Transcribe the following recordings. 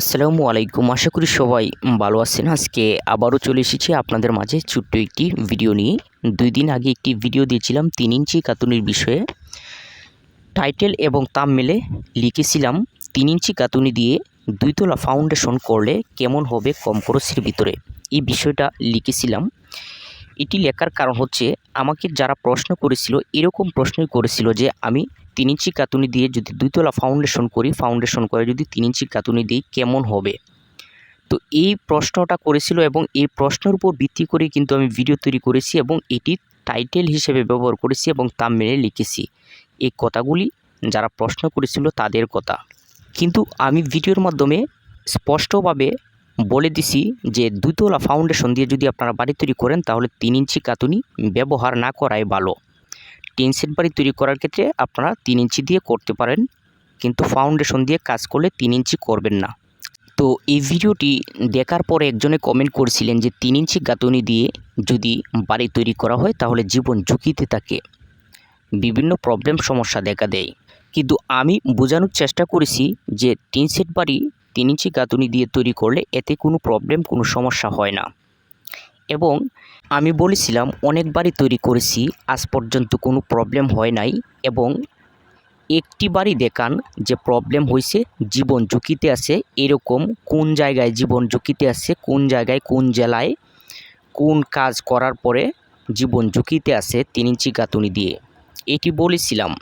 আসসালামু আলাইকুম। আশা করি সবাই ভালো আছেন। আজকে আবারও চলে এসেছি আপনাদের মাঝে ছোট্ট একটি ভিডিও নিয়ে। দুই দিন আগে একটি ভিডিও দিয়েছিলাম তিন ইঞ্চি কাতুনির বিষয়ে। টাইটেল এবং তাম মেলে লিখেছিলাম, তিন ইঞ্চি কাতুনি দিয়ে দুইতলা ফাউন্ডেশন করলে কেমন হবে কম খরচের ভিতরে। এই বিষয়টা লিখেছিলাম। এটি লেখার কারণ হচ্ছে, আমাকে যারা প্রশ্ন করেছিল, এরকম প্রশ্নই করেছিল যে আমি তিন ইঞ্চি কাতুনি দিয়ে যদি দুইতলা ফাউন্ডেশন করি ফাউন্ডেশন করে যদি তিন ইঞ্চি কাতুনি দিই, কেমন হবে? তো এই প্রশ্নটা করেছিল এবং এই প্রশ্নের উপর ভিত্তি করে কিন্তু আমি ভিডিও তৈরি করেছি এবং এটি টাইটেল হিসেবে ব্যবহার করেছি এবং তা মেনে লিখেছি। এই কথাগুলি যারা প্রশ্ন করেছিল, তাদের কথা। কিন্তু আমি ভিডিওর মাধ্যমে স্পষ্টভাবে বলে দিছি যে দুতলা ফাউন্ডেশন দিয়ে যদি আপনারা বাড়ি তৈরি করেন, তাহলে তিন ইঞ্চি কাতুনি ব্যবহার না করাই ভালো। টিন সেট বাড়ি তৈরি করার ক্ষেত্রে আপনারা তিন ইঞ্চি দিয়ে করতে পারেন, কিন্তু ফাউন্ডেশন দিয়ে কাজ করলে তিন ইঞ্চি করবেন না। তো এই ভিডিওটি দেখার পরে একজনে কমেন্ট করেছিলেন যে তিন ইঞ্চি গাঁথুনি দিয়ে যদি বাড়ি তৈরি করা হয়, তাহলে জীবন ঝুঁকিতে থাকে। বিভিন্ন প্রবলেম সমস্যা দেখা দেয়। কিন্তু আমি বোঝানোর চেষ্টা করেছি যে টিন সেট বাড়ি তিন ইঞ্চি গাঁথুনি দিয়ে তৈরি করলে এতে কোনো প্রবলেম কোনো সমস্যা হয় না। এবং আমি বলেছিলাম, অনেকবারই তৈরি করেছি, আজ পর্যন্ত কোনো প্রবলেম হয় নাই এবং একটি বাড়ি দেখান যে প্রবলেম হয়েছে জীবন ঝুঁকিতে আছে, এরকম কোন জায়গায় জীবন ঝুঁকিতে আছে, কোন জায়গায়, কোন জেলায়, কোন কাজ করার পরে জীবন ঝুঁকিতে আছে তিন ইঞ্চি গাঁথুনি দিয়ে। এটি বলেছিলাম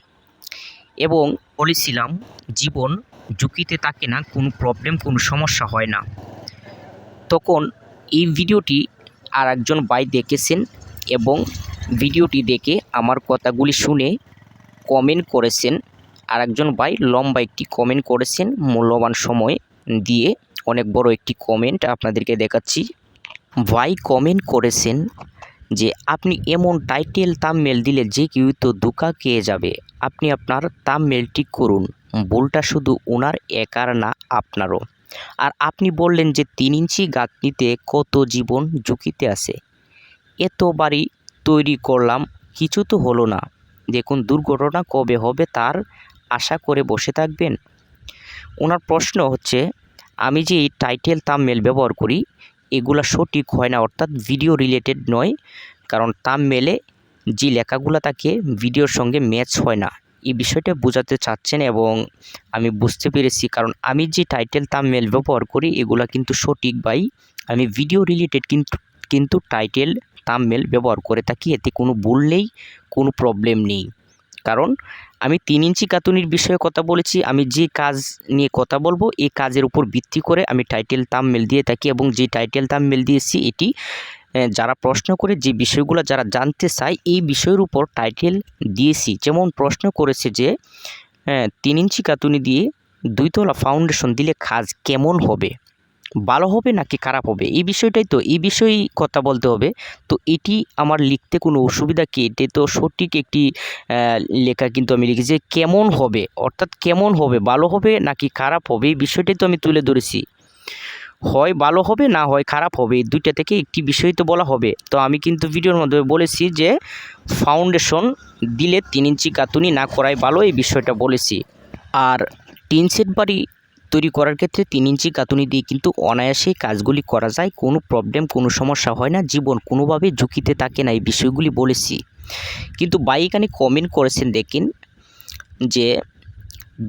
এবং বলেছিলাম, জীবন ঝুঁকিতে থাকে না, কোনো প্রবলেম কোনো সমস্যা হয় না। তখন এই ভিডিওটি আর একজন ভাই দেখেছেন এবং ভিডিওটি দেখে আমার কথাগুলি শুনে কমেন্ট করেছেন। আর একজন ভাই লম্বা একটি কমেন্ট করেছেন, মূল্যবান সময় দিয়ে অনেক বড় একটি কমেন্ট আপনাদেরকে দেখাচ্ছি। ভাই কমেন্ট করেছেন যে, আপনি এমন টাইটেল তামমেল দিলে যে কেউ তো দুকা খেয়ে যাবে। আপনি আপনার তামমেল ঠিক করুন। ভুলটা শুধু ওনার একার না আপনারও। আর আপনি বললেন যে তিন ইঞ্চি গাঁথনিতে কত জীবন ঝুঁকিতে আছে। এত বাড়ি তৈরি করলাম, কিছু তো হলো না। দেখুন, দুর্ঘটনা কবে হবে তার আশা করে বসে থাকবেন। ওনার প্রশ্ন হচ্ছে, আমি যে এই টাইটেল তামমেল ব্যবহার করি, এগুলা সঠিক হয় না, অর্থাৎ ভিডিও রিলেটেড নয়। কারণ তামমেলে যে লেখাগুলো থাকে, ভিডিওর সঙ্গে ম্যাচ হয় না। এই বিষয়টা বোঝাতে চাচ্ছেন এবং আমি বুঝতে পেরেছি, কারণ আমি যে টাইটেল তামমেল ব্যবহার করি, এগুলো কিন্তু সঠিক বাই আমি ভিডিও রিলেটেড কিন্তু কিন্তু টাইটেল তামমেল ব্যবহার করে থাকি, এতে কোনো ভুল নেই, কোনো প্রবলেম নেই। কারণ আমি তিন ইঞ্চি কাতুনির বিষয়ে কথা বলেছি, আমি যে কাজ নিয়ে কথা বলব, এই কাজের উপর ভিত্তি করে আমি টাইটেল তামমেল দিয়ে থাকি এবং যে টাইটেল তামমেল দিয়েছি, এটি যারা প্রশ্ন করে যে বিষয়গুলো যারা জানতে চায়, এই বিষয়ের উপর টাইটেল দিয়েছি। যেমন প্রশ্ন করেছে যে তিন ইঞ্চি কাতুনি দিয়ে দুইতলা ফাউন্ডেশন দিলে কাজ কেমন হবে? ভালো হবে নাকি খারাপ হবে? এই বিষয়টাই তো, এই বিষয়েই কথা বলতে হবে। তো এটি আমার লিখতে কোনো অসুবিধা কি? এটি তো সঠিক একটি লেখা কিন্তু আমি লিখেছি কেমন হবে? অর্থাৎ কেমন হবে? ভালো হবে নাকি খারাপ হবে? এই বিষয়টাই তো আমি তুলে ধরেছি। হয় ভালো হবে, না হয় খারাপ হবে দুইটা থেকে একটি বিষয় তো বলা হবে। তো আমি কিন্তু ভিডিওর মধ্যে বলেছি যে ফাউন্ডেশন দিলে তিন ইঞ্চি কাতুনি না করাই ভালো, এই বিষয়টা বলেছি। আর টিন সেট বাড়ি তৈরি করার ক্ষেত্রে তিন ইঞ্চি কাতুনি দিয়ে কিন্তু অনায়াসেই কাজগুলি করা যায়, কোনো প্রবলেম কোনো সমস্যা হয় না, জীবন কোনোভাবে ঝুঁকিতে থাকে না, এই বিষয়গুলি বলেছি। কিন্তু ভাই এখানে কমেন্ট করেছেন, দেখেন যে,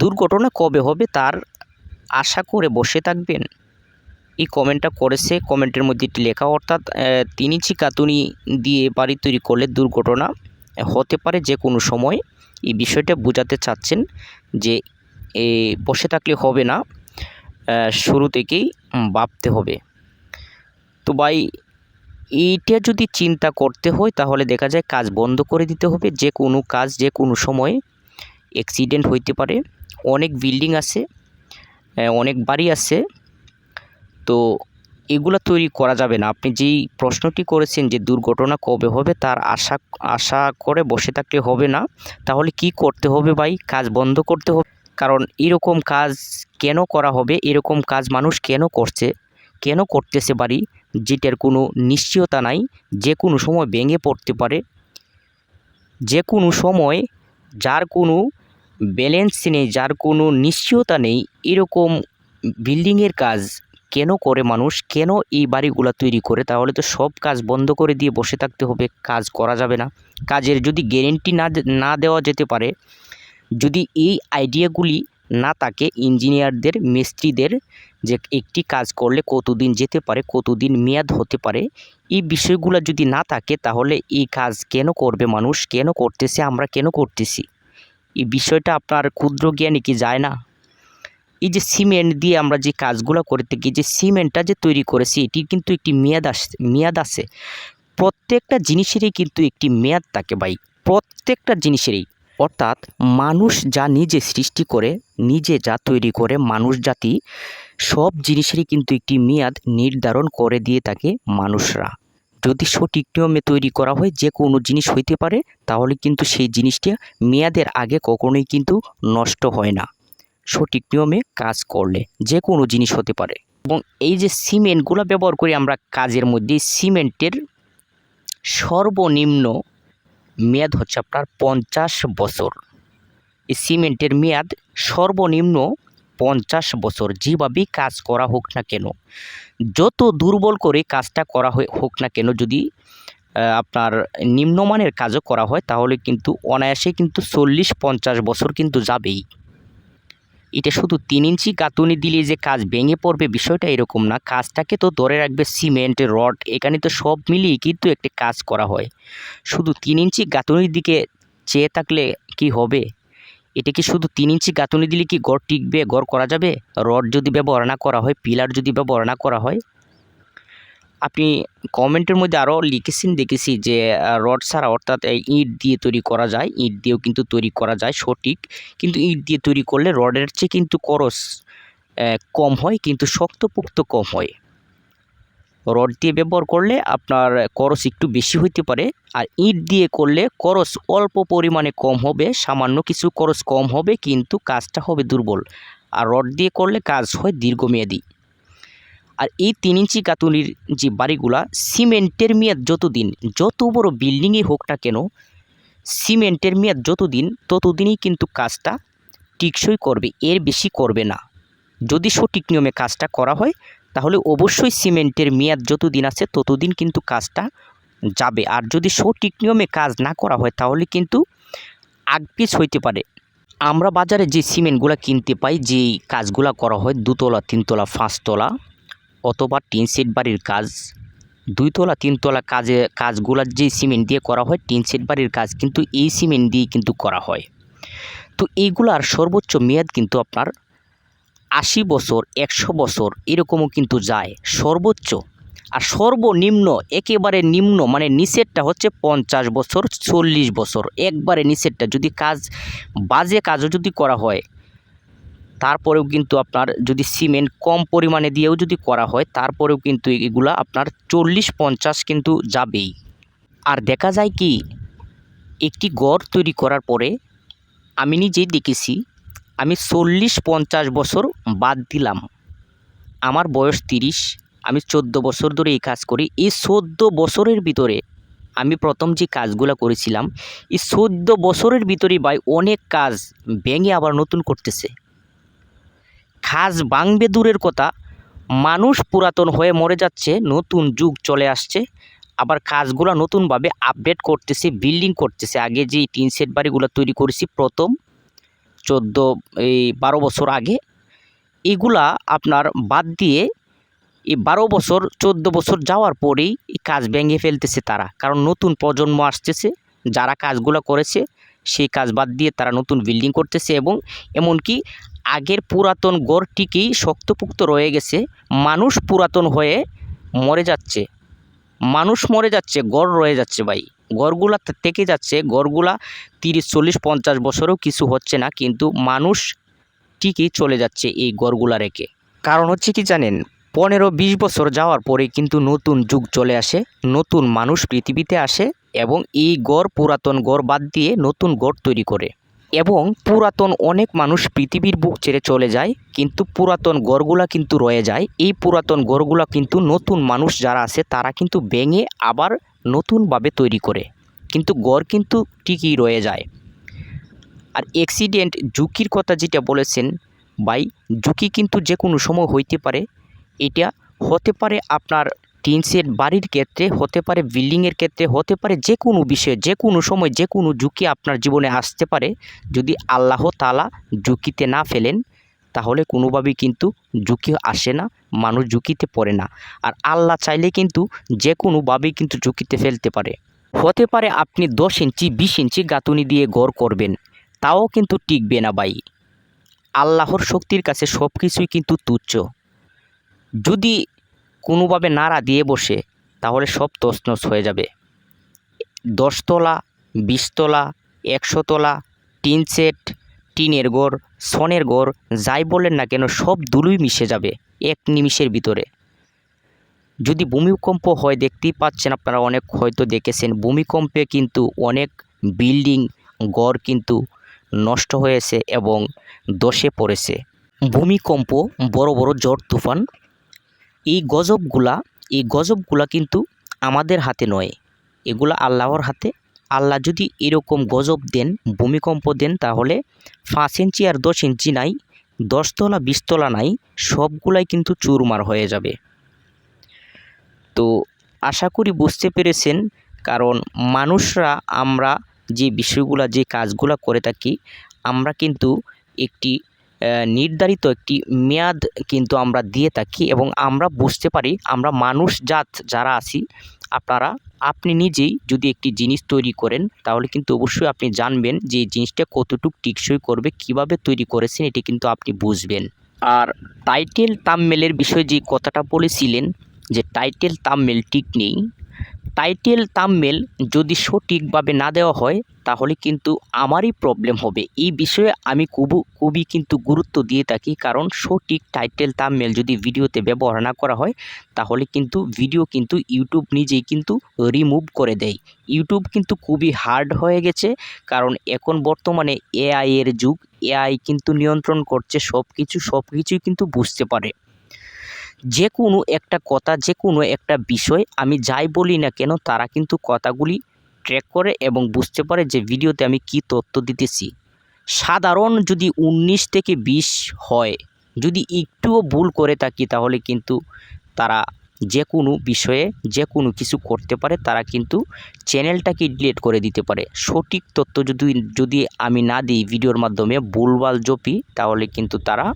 দুর্ঘটনা কবে হবে তার আশা করে বসে থাকবেন? এই কমেন্টটা করেছে। কমেন্টের মধ্যে একটি লেখা, অর্থাৎ তিন ইঞ্চি কাতুনি দিয়ে বাড়ি তৈরি করলে দুর্ঘটনা হতে পারে যে কোনো সময়, এই বিষয়টা বোঝাতে চাচ্ছেন যে, এ, বসে থাকলে হবে না শুরু থেকেই ভাবতে হবে। তো ভাই, এইটা যদি চিন্তা করতে হয়, তাহলে দেখা যায় কাজ বন্ধ করে দিতে হবে। যে কোনো কাজ, যে কোনো সময় অ্যাক্সিডেন্ট হইতে পারে। অনেক বিল্ডিং আছে অনেক বাড়ি আছে তো এগুলো তৈরি করা যাবে না। আপনি যেই প্রশ্নটি করেছেন যে দুর্ঘটনা কবে হবে, তার আশা আশা করে বসে থাকলে হবে না। তাহলে কি করতে হবে ভাই? কাজ বন্ধ করতে হবে। কারণ এরকম কাজ কেন করা হবে? এরকম কাজ মানুষ কেন করছে? কেন করতেছে বাড়ি? যেটার কোনো নিশ্চয়তা নাই। যে কোনো সময় ভেঙে পড়তে পারে। যে কোনো সময় যার কোনো ব্যালেন্স নেই, যার কোনো নিশ্চয়তা নেই, এরকম বিল্ডিংয়ের কাজ কেন করে মানুষ? কেন এই বাড়িগুলো তৈরি করে? তাহলে তো সব কাজ বন্ধ করে দিয়ে বসে থাকতে হবে। কাজ করা যাবে না। কাজের যদি গ্যারেন্টি না না দেওয়া যেতে পারে, যদি এই আইডিয়াগুলি না থাকে ইঞ্জিনিয়ারদের মিস্ত্রিদের যে একটি কাজ করলে কতদিন যেতে পারে, কতদিন মেয়াদ হতে পারে, এই বিষয়গুলো যদি না থাকে, তাহলে এই কাজ কেন করবে মানুষ? কেন করতেছে? আমরা কেন করতেছি? এই বিষয়টা আপনার ক্ষুদ্র জ্ঞানে কি যায় না? এই যে সিমেন্ট দিয়ে আমরা যে কাজগুলো করে থাকি যে সিমেন্টটা যে তৈরি করেছি, এটির কিন্তু একটি মেয়াদ আস, মেয়াদ আছে। প্রত্যেকটা জিনিসেরই কিন্তু একটি মেয়াদ থাকে ভাই। প্রত্যেকটা জিনিসেরই। অর্থাৎ মানুষ যা নিজে সৃষ্টি করে, নিজে যা তৈরি করে, মানুষ জাতি, সব জিনিসেরই কিন্তু একটি মেয়াদ নির্ধারণ করে দিয়ে থাকে মানুষরা। যদি সঠিক নিয়মে তৈরি করা হয়, যে কোনো জিনিস হইতে পারে, তাহলে কিন্তু সেই জিনিসটা মেয়াদের আগে কখনোই কিন্তু নষ্ট হয় না। সঠিক নিয়মে কাজ করলে যে কোনো জিনিস হতে পারে। এবং এই যে সিমেন্টগুলো ব্যবহার করি আমরা কাজের মধ্যে, সিমেন্টের সর্বনিম্ন মেয়াদ হচ্ছে আপনার পঞ্চাশ বছর। এই সিমেন্টের মেয়াদ সর্বনিম্ন পঞ্চাশ বছর, যেভাবেই কাজ করা হোক না কেন। যত দুর্বল করে কাজটা করা হোক না কেন, যদি আপনার নিম্নমানের কাজও করা হয়, তাহলে কিন্তু অনায়াসে কিন্তু চল্লিশ পঞ্চাশ বছর কিন্তু যাবেই। এটা শুধু তিন ইঞ্চি গাঁথুনি দিলে যে কাজ ভেঙে পড়বে বিষয়টা এরকম না। কাজটাকে তো ধরে রাখবে সিমেন্ট, রড, এখানে তো সব মিলিয়ে কিন্তু একটি কাজ করা হয়। শুধু তিন ইঞ্চি গাঁথুনির দিকে চেয়ে থাকলে কি হবে? এটা কি শুধু তিন ইঞ্চি গাঁথুনি দিলে কি গড় টিকবে, গড় করা যাবে? রড যদি ব্যবহার না করা হয়, পিলার যদি ব্যবহার না করা হয় আপনি কমেন্টের মধ্যে আরও লিখেছেন দেখেছি যে রড ছাড়া অর্থাৎ ইট দিয়ে তৈরি করা যায় ইট দিয়েও কিন্তু তৈরি করা যায় সঠিক। কিন্তু ইট দিয়ে তৈরি করলে রডের চেয়ে কিন্তু আহ, কম হয় কিন্তু শক্তপোক্ত কম হয়। রড দিয়ে ব্যবহার করলে আপনার খরচ একটু বেশি হইতে পারে আর ইট দিয়ে করলে খরচ অল্প পরিমাণে কম হবে সামান্য কিছু খরচ কম হবে কিন্তু কাজটা হবে দুর্বল। আর রড দিয়ে করলে কাজ হয় দীর্ঘমেয়াদী। আর এই তিন ইঞ্চি গাঁথুনির যে বাড়িগুলা, সিমেন্টের মেয়াদ যতদিন, যত বড় বিল্ডিংই হোক না কেন, সিমেন্টের মেয়াদ যতদিন, ততদিনই কিন্তু কাজটা টিকসই করবে, এর বেশি করবে না। যদি সঠিক নিয়মে কাজটা করা হয়, তাহলে অবশ্যই সিমেন্টের মেয়াদ যতদিন আছে, ততদিন কিন্তু কাজটা যাবে। আর যদি সঠিক নিয়মে কাজ না করা হয়, তাহলে কিন্তু আগপিছ হইতে পারে। আমরা বাজারে যে সিমেন্টগুলো কিনতে পাই যে কাজগুলা করা হয়, দুতলা, তিনতলা, পাঁচতলা অথবা টিন সেট বাড়ির কাজ। দুইতলা তিনতলা কাজে কাজগুলার যে সিমেন্ট দিয়ে করা হয়, টিন সেট বাড়ির কাজ কিন্তু এই সিমেন্ট দিয়ে কিন্তু করা হয়। তো এইগুলার সর্বোচ্চ মেয়াদ কিন্তু আপনার আশি বছর, একশো বছর এরকমও কিন্তু যায়। সর্বোচ্চ আর সর্বনিম্ন, একেবারে নিম্ন মানে নিচেরটা হচ্ছে পঞ্চাশ বছর, চল্লিশ বছর। একবারে নিচেরটা যদি কাজ, বাজে কাজও যদি করা হয় তারপরেও কিন্তু আপনার যদি সিমেন্ট কম পরিমাণে দিয়েও যদি করা হয়, তারপরেও কিন্তু এগুলা আপনার চল্লিশ পঞ্চাশ কিন্তু যাবেই। আর দেখা যায় কি, একটি গড় তৈরি করার পরে আমি নিজেই দেখেছি, আমি চল্লিশ পঞ্চাশ বছর বাদ দিলাম। আমার বয়স তিরিশ, আমি চোদ্দ বছর ধরে এই কাজ করি। এই চোদ্দ বছরের ভিতরে আমি প্রথম যে কাজগুলো করেছিলাম, এই চোদ্দ বছরের ভিতরে ভাই অনেক কাজ ভেঙে আবার নতুন করতেছে। খাজ ভাঙবে দূরের কথা। মানুষ পুরাতন হয়ে মরে যাচ্ছে, নতুন যুগ চলে আসছে। আবার কাজগুলো নতুনভাবে আপডেট করতেছে বিল্ডিং করতেছে। আগে যে টিন সেট বাড়িগুলো তৈরি করেছি প্রথম চোদ্দ, এই বারো বছর আগে, এগুলা আপনার বাদ দিয়ে এই বারো বছর, চোদ্দ বছর যাওয়ার পরেই এই কাজ ভেঙে ফেলতেছে তারা। কারণ নতুন প্রজন্ম আসতেছে, যারা কাজগুলো করেছে, সেই কাজ বাদ দিয়ে তারা নতুন বিল্ডিং করতেছে এবং এমনকি আগের পুরাতন গড়টিকেই শক্তপুক্ত রয়ে গেছে, মানুষ পুরাতন হয়ে মরে যাচ্ছে। মানুষ মরে যাচ্ছে, গড় রয়ে যাচ্ছে ভাই। গড়গুলা থেকে যাচ্ছে, গড়গুলা তিরিশ, চল্লিশ, পঞ্চাশ বছরেও কিছু হচ্ছে না, কিন্তু মানুষ ঠিকই চলে যাচ্ছে এই গড়গুলা রেখে। কারণ হচ্ছে কি জানেন, পনেরো, বিশ বছর যাওয়ার পরে কিন্তু নতুন যুগ চলে আসে, নতুন মানুষ পৃথিবীতে আসে এবং এই গড়, পুরাতন গড় বাদ দিয়ে নতুন গড় তৈরি করে। এবং পুরাতন অনেক মানুষ পৃথিবীর বুক ছেড়ে চলে যায়, কিন্তু পুরাতন গড়গুলা কিন্তু রয়ে যায়। এই পুরাতন গড়গুলা কিন্তু নতুন মানুষ যারা আছে, তারা কিন্তু ভেঙে আবার নতুনভাবে তৈরি করে। কিন্তু গড় কিন্তু ঠিকই রয়ে যায়। আর অ্যাক্সিডেন্ট ঝুঁকির কথা যেটা বলেছেন বাই ঝুঁকি কিন্তু যে কোনো সময় হইতে পারে। এটা হতে পারে আপনার টিন সেট বাড়ির ক্ষেত্রে হতে পারে, বিল্ডিংয়ের ক্ষেত্রে হতে পারে, যে কোনো বিষয়ে, যে কোনো সময়, যে কোনো ঝুঁকি আপনার জীবনে আসতে পারে। যদি আল্লাহ তালা ঝুঁকিতে না ফেলেন, তাহলে কোনোভাবেই কিন্তু ঝুঁকি আসে না, মানুষ ঝুঁকিতে পড়ে না। আর আল্লাহ চাইলে কিন্তু যে কোনোভাবেই কিন্তু ঝুঁকিতে ফেলতে পারে। হতে পারে আপনি দশ ইঞ্চি, বিশ ইঞ্চি গাঁথুনি দিয়ে ঘর করবেন, তাও কিন্তু টিকবে না ভাই। আল্লাহর শক্তির কাছে সব কিছুই কিন্তু তুচ্ছ। যদি কোনোভাবে নাড়া দিয়ে বসে, তাহলে সব তছনছ হয়ে যাবে। দশতলা, বিশতলা একশো তলা টিন সেট, টিনের ঘর সনের ঘর যাই বলেন না কেন, সব দুলুই মিশে যাবে এক নিমিষের ভিতরে। যদি ভূমিকম্প হয়, দেখতেই পাচ্ছেন আপনারা অনেক হয়তো দেখেছেন, ভূমিকম্পে কিন্তু অনেক বিল্ডিং ঘর কিন্তু নষ্ট হয়েছে এবং দশে পড়েছে। ভূমিকম্প বড় বড় ঝড় তুফান এই গজবগুলা এই গজবগুলা কিন্তু আমাদের হাতে নয়। এগুলা আল্লাহর হাতে। আল্লাহ যদি এরকম গজব দেন, ভূমিকম্প দেন, তাহলে পাঁচ ইঞ্চি আর দশ ইঞ্চি নাই, দশতলা, বিশতলা নাই, সবগুলাই কিন্তু চুরমার হয়ে যাবে। তো আশা করি বুঝতে পেরেছেন, কারণ মানুষরা, আমরা যে বিষয়গুলা, যে কাজগুলা করে থাকি, আমরা কিন্তু একটি নির্ধারিত একটি মেয়াদ কিন্তু আমরা দিয়ে থাকি এবং আমরা বুঝতে পারি, আমরা মানুষ জাত যারা আছি, আপনারা, আপনি নিজেই যদি একটি জিনিস তৈরি করেন, তাহলে কিন্তু অবশ্যই আপনি জানবেন যে জিনিসটা কতটুকু টিকসই করবে, কীভাবে তৈরি করেছেন, এটি কিন্তু আপনি বুঝবেন। আর টাইটেল তামমেলের বিষয়ে যে কথাটা বলেছিলেন, যে টাইটেল তামমেল ঠিক নেই টাইটেল তামমেল যদি সঠিকভাবে না দেওয়া হয়, তাহলে কিন্তু আমারই প্রবলেম হবে। এই বিষয়ে আমি খুব, খুবই কিন্তু গুরুত্ব দিয়ে থাকি, কারণ সঠিক টাইটেল তামমেল যদি ভিডিওতে ব্যবহার না করা হয়, তাহলে কিন্তু ভিডিও কিন্তু ইউটিউব নিজেই কিন্তু রিমুভ করে দেয়। ইউটিউব কিন্তু খুবই হার্ড হয়ে গেছে, কারণ এখন বর্তমানে এআই এর যুগ এআই কিন্তু নিয়ন্ত্রণ করছে সব কিছু সব কিছুই কিন্তু বুঝতে পারে। যে কোনো একটা কথা যে কোনো একটা বিষয় আমি যাই বলি না কেন, তারা কিন্তু কথাগুলি ট্র্যাক করে এবং বুঝতে পারে যে ভিডিওতে আমি কি তথ্য দিতেছি। সাধারণ যদি উনিশ থেকে বিশ হয়, যদি একটুও ভুল করে থাকি, তাহলে কিন্তু তারা যে কোনো বিষয়ে যে কোনো কিছু করতে পারে, তারা কিন্তু চ্যানেলটাকে ডিলিট করে দিতে পারে। সঠিক তথ্য যদি যদি আমি না দিই ভিডিওর মাধ্যমে ভুলভাল জপি, তাহলে কিন্তু তারা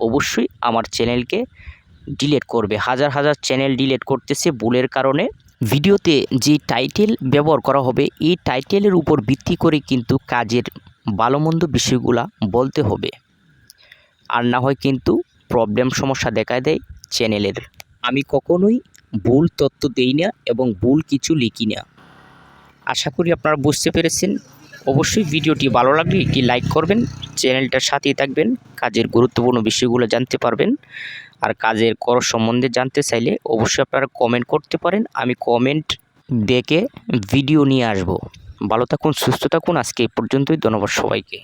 অবশ্যই আমার চ্যানেলকে ডিলিট করবে। হাজার হাজার চ্যানেল ডিলেট করতেছে ভুলের কারণে। ভিডিওতে যে টাইটেল ব্যবহার করা হবে, এই টাইটেলের উপর ভিত্তি করে কিন্তু কাজের ভালো মন্দ বিষয়গুলা বলতে হবে। আর না হয় কিন্তু প্রবলেম সমস্যা দেখা দেয় চ্যানেলের আমি কখনোই ভুল তথ্য দেই না এবং ভুল কিছু লিখি না। আশা করি আপনারা বুঝতে পেরেছেন। অবশ্যই ভিডিওটি ভালো লাগলে একটি লাইক করবেন চ্যানেলটার সাথেই থাকবেন, কাজের গুরুত্বপূর্ণ বিষয়গুলো জানতে পারবেন। আর কাজের কর সম্বন্ধে জানতে চাইলে অবশ্যই আপনারা কমেন্ট করতে পারেন। আমি কমেন্ট দেখে ভিডিও নিয়ে আসব। ভালো থাকুন, সুস্থ থাকুন। আজকে এই পর্যন্তই। ধন্যবাদ সবাইকে।